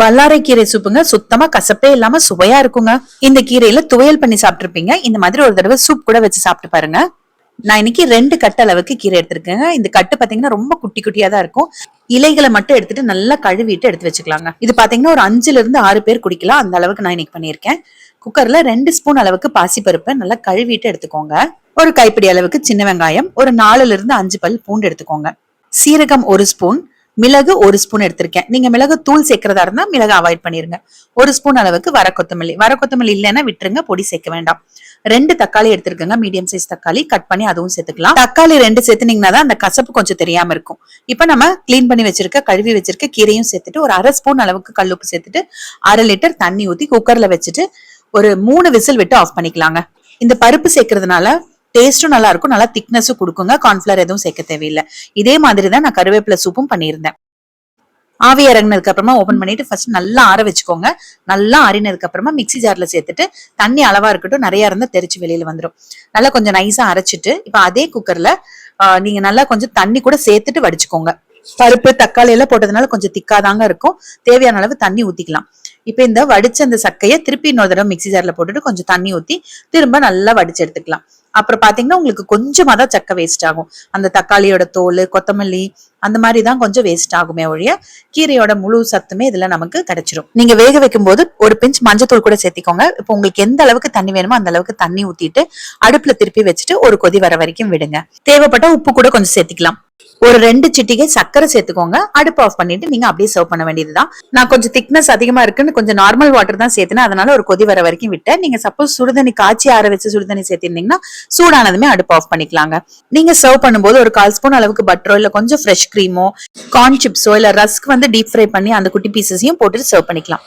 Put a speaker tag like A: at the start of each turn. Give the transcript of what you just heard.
A: வல்லாரை கீரை சூப்புங்க. சுத்தமா கசப்பே இல்லாம சுவையா இருக்குங்க. இந்த கீரையில துவையல் பண்ணி சாப்பிட்டுருப்பீங்க. இந்த மாதிரி ஒரு தடவை சூப் கூட வச்சு சாப்பிட்டு பாருங்க. நான் இன்னைக்கு ரெண்டு கட்டு அளவுக்கு கீரை எடுத்திருக்கேங்க. இந்த கட்டு பாத்தீங்கன்னா ரொம்ப குட்டி குட்டியா தான் இருக்கும். இலைகளை மட்டும் எடுத்துட்டு நல்லா கழுவிட்டு எடுத்து வச்சுக்கலாங்க. இது பாத்தீங்கன்னா ஒரு அஞ்சுல இருந்து ஆறு பேர் குடிக்கலாம். அந்த அளவுக்கு நான் இன்னைக்கு பண்ணியிருக்கேன். குக்கர்ல ரெண்டு ஸ்பூன் அளவுக்கு பாசிப்பருப்பை நல்லா கழுவிட்டு எடுத்துக்கோங்க. ஒரு கைப்பிடி அளவுக்கு சின்ன வெங்காயம். ஒரு நாலுல இருந்து அஞ்சு பல் பூண்டு எடுத்துக்கோங்க. சீரகம் ஒரு ஸ்பூன் மிளகு ஒரு ஸ்பூன் எடுத்திருக்கேன். நீங்க மிளகு தூள் சேர்க்கறதா இருந்தா மிளகு அவாய்ட் பண்ணிருங்க. ஒரு ஸ்பூன் அளவுக்கு வர கொத்தமல்லி. வர கொத்தமல்லி இல்லைன்னா விட்டுருங்க பொடி சேர்க்க வேண்டாம். ரெண்டு தக்காளி எடுத்திருக்கங்க மீடியம் சைஸ் தக்காளி. கட் பண்ணி அதுவும் சேர்த்துக்கலாம். தக்காளி ரெண்டு சேர்த்துனீங்கன்னா தான் அந்த கசப்பு கொஞ்சம் தெரியாம இருக்கும். இப்ப நம்ம க்ளீன் பண்ணி வச்சிருக்க கழுவி வச்சிருக்க கீரையும் சேர்த்துட்டு ஒரு அரை ஸ்பூன் அளவுக்கு கல்லுப்பு சேர்த்துட்டு அரை லிட்டர் தண்ணி ஊத்தி குக்கர்ல வச்சுட்டு ஒரு மூணு விசில் விட்டு ஆஃப் பண்ணிக்கலாங்க. இந்த பருப்பு சேர்க்கறதுனால டேஸ்ட்டும் நல்லா இருக்கும் நல்லா திக்னஸும் கொடுக்குங்க. கார்ன்ஃபிளவர் எதுவும் சேர்க்க தேவையில்லை. இதே மாதிரி தான் நான் கருவேப்பிலை சூப்பும் பண்ணியிருந்தேன். ஆவி இறங்கினதுக்கு அப்புறமா ஓபன் பண்ணிட்டு ஃபர்ஸ்ட் நல்லா ஆற வச்சுக்கோங்க. நல்லா ஆறினதுக்கு அப்புறமா மிக்ஸி ஜார்ல சேர்த்துட்டு தண்ணி அளவா இருக்கட்டும். நிறைய இருந்தா தெரிச்சு வெளியில வந்துடும் நல்லா கொஞ்சம் நைஸா அரைச்சிட்டு இப்போ அதே குக்கர்ல நீங்க நல்லா கொஞ்சம் தண்ணி கூட சேர்த்துட்டு வடிச்சுக்கோங்க. பருப்பு தக்காளி எல்லாம் போட்டதுனால கொஞ்சம் திக்காதாங்க இருக்கும். தேவையான அளவு தண்ணி ஊத்திக்கலாம். இப்போ இந்த வடிச்ச அந்த சக்கையை திருப்பி இன்னொரு தடவை மிக்ஸி ஜார்ல போட்டுட்டு கொஞ்சம் தண்ணி ஊத்தி திரும்ப நல்லா வடிச்சு எடுத்துக்கலாம். அப்புறம் பாத்தீங்கன்னா உங்களுக்கு கொஞ்சமா தான் சக்கை வேஸ்ட் ஆகும். அந்த தக்காளியோட தோல் கொத்தமல்லி அந்த மாதிரி தான் கொஞ்சம் வேஸ்ட் ஆகுமே ஒழிய கீரையோட முழு சத்துமே இதுல நமக்கு கிடைச்சிரும். நீங்க வேக வைக்கும் போது ஒரு பிஞ்ச் மஞ்சத்தூள் கூட சேர்த்திக்கோங்க. இப்போ உங்களுக்கு எந்த அளவுக்கு தண்ணி வேணுமோ அந்த அளவுக்கு தண்ணி ஊத்திட்டு அடுப்புல திருப்பி வச்சுட்டு ஒரு கொதி வர வரைக்கும் விடுங்க. தேவைப்பட்ட உப்பு கூட கொஞ்சம் சேர்த்திக்கலாம். ஒரு ரெண்டு சிட்டிகை சர்க்கரை சேர்த்துக்கோங்க. அடுப்பு ஆஃப் பண்ணிட்டு நீங்க அப்படியே சர்வ் பண்ண வேண்டியதுதான். நான் கொஞ்சம் திக்னஸ் அதிகமா இருக்குன்னு கொஞ்சம் நார்மல் வாட்டர் தான் சேர்த்தேன் அதனால ஒரு கொதி வர வரைக்கும் விட்டேன். நீங்க சப்போஸ் சுடுதண்ணி காய்ச்சி ஆற வச்சு சுடுதண்ணி சேர்த்திருந்தீங்கன்னா சூடானதுமே அடுப்பு ஆஃப் பண்ணிக்கலாங்க. நீங்க சர்வ் பண்ணும்போது ஒரு கால் ஸ்பூன் அளவுக்கு பட்டரோ இல்ல கொஞ்சம் ஃப்ரெஷ் கிரீமோ கார்ன் சிப்ஸோ இல்ல ரஸ்க் வந்து டீப் ஃப்ரை பண்ணி அந்த குட்டி பீசஸையும் போட்டுட்டு சர்வ் பண்ணிக்கலாம்.